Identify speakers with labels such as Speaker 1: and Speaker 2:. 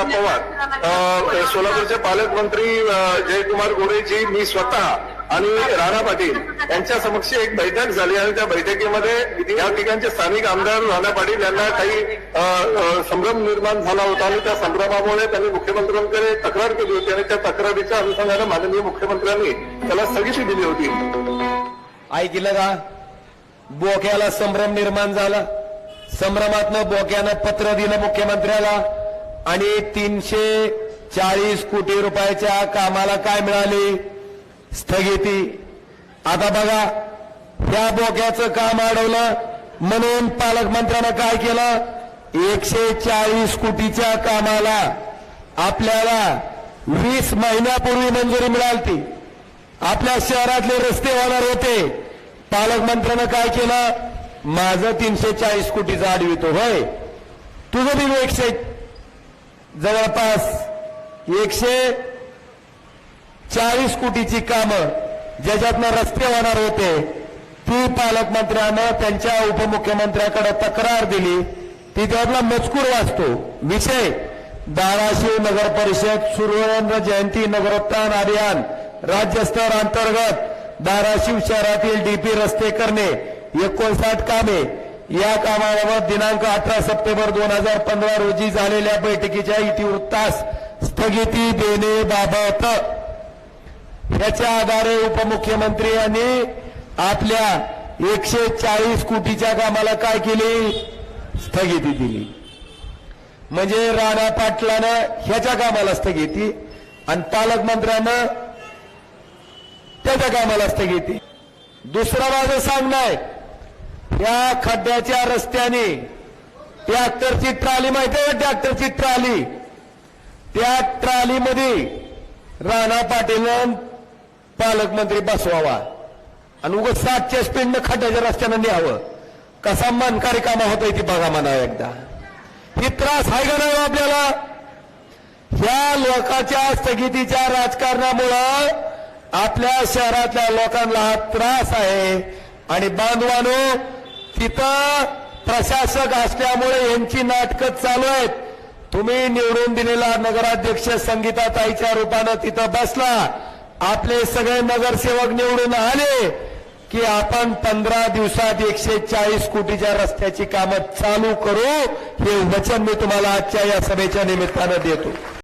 Speaker 1: अजितदादा पवार सोलापूरचे पालकमंत्री जयकुमार गोरेजी मी स्वतः आणि राणा पाटील यांच्या समक्ष एक बैठक झाली आणि त्या बैठकीमध्ये या ठिकाणचे स्थानिक आमदार राणा पाटील यांना काही संभ्रम निर्माण झाला होता आणि त्या संभ्रमामुळे त्यांनी मुख्यमंत्र्यांकडे तक्रार केली होती आणि त्या तक्रारीच्या अनुषंगाने माननीय मुख्यमंत्र्यांनी त्याला स्थगिती दिली होती.
Speaker 2: ऐकलं का? बोक्याला संभ्रम निर्माण झाला. संभ्रमातनं बोक्यानं पत्र दिलं मुख्यमंत्र्याला. आणि तीनशे चाळीस कोटी रुपयाच्या कामाला काय मिळाली? स्थगिती. आता बघा त्या बोक्याचं काम अडवलं म्हणून पालकमंत्र्यानं काय केलं? एकशे चाळीस कोटीच्या कामाला आपल्याला वीस महिन्यापूर्वी मंजुरी मिळाली आपल्या शहरातले रस्ते होणार होते. पालकमंत्र्यानं काय केलं? माझं तीनशे चाळीस कोटीचा आडवितो होय. तुझं बिल एकशे जवळपास एकशे चाळीस कोटीची कामं ज्याच्यातनं रस्ते होणार होते ती पालकमंत्र्यानं त्यांच्या उपमुख्यमंत्र्याकडे तक्रार दिली. ती त्यातला मजकूर वाचतो. विषय धाराशिव नगर परिषद सुरेंद्र जयंती नगरोत्थान अभियान राज्यस्तर अंतर्गत धाराशिव शहरातील डीपी रस्ते करणे एकोणसाठ कामे या कामाबाबत दिनांक अठरा सप्टेंबर दोन हजार पंधरा रोजी झालेल्या बैठकीच्या इतिवृत्तास स्थगिती देण्याबाबत याच्या आधारे उपमुख्यमंत्री यांनी आपल्या एकशे चाळीस कोटीच्या कामाला काय केली? स्थगिती दिली. म्हणजे राणा पाटलानं ह्याच्या कामाला स्थगिती आणि पालकमंत्र्यानं त्याच्या कामाला स्थगिती. दुसरा माझं सांगणं आहे या खड्ड्याच्या रस्त्याने ट्रॅक्टरची ट्राली माहिती आहे ट्रॅक्टरची ट्राली? त्या ट्रालीमध्ये राणा पाटीलनं पालकमंत्री बसवावा. आणि उग सातच्या स्पीडनं खड्ड्याच्या रस्त्यानं न्यावं. कसा मानकारी कामा होतोय ती बघा म्हणा एकदा. ही त्रास आहे का नाही हो आपल्याला? ह्या लोकांच्या स्थगितीच्या राजकारणामुळं आपल्या शहरातल्या लोकांना हा त्रास आहे. आणि बांधवानो तिथं प्रशासक असल्यामुळे यांची नाटकं चालू आहेत. तुम्ही निवडून दिलेला नगराध्यक्ष संगीताताईच्या रूपानं तिथं बसला. आपले सगळे नगरसेवक निवडून आले की आपण पंधरा दिवसात एकशे चाळीस कोटीच्या रस्त्याची कामं चालू करू. हे वचन मी तुम्हाला आजच्या या सभेच्या निमित्तानं देतो.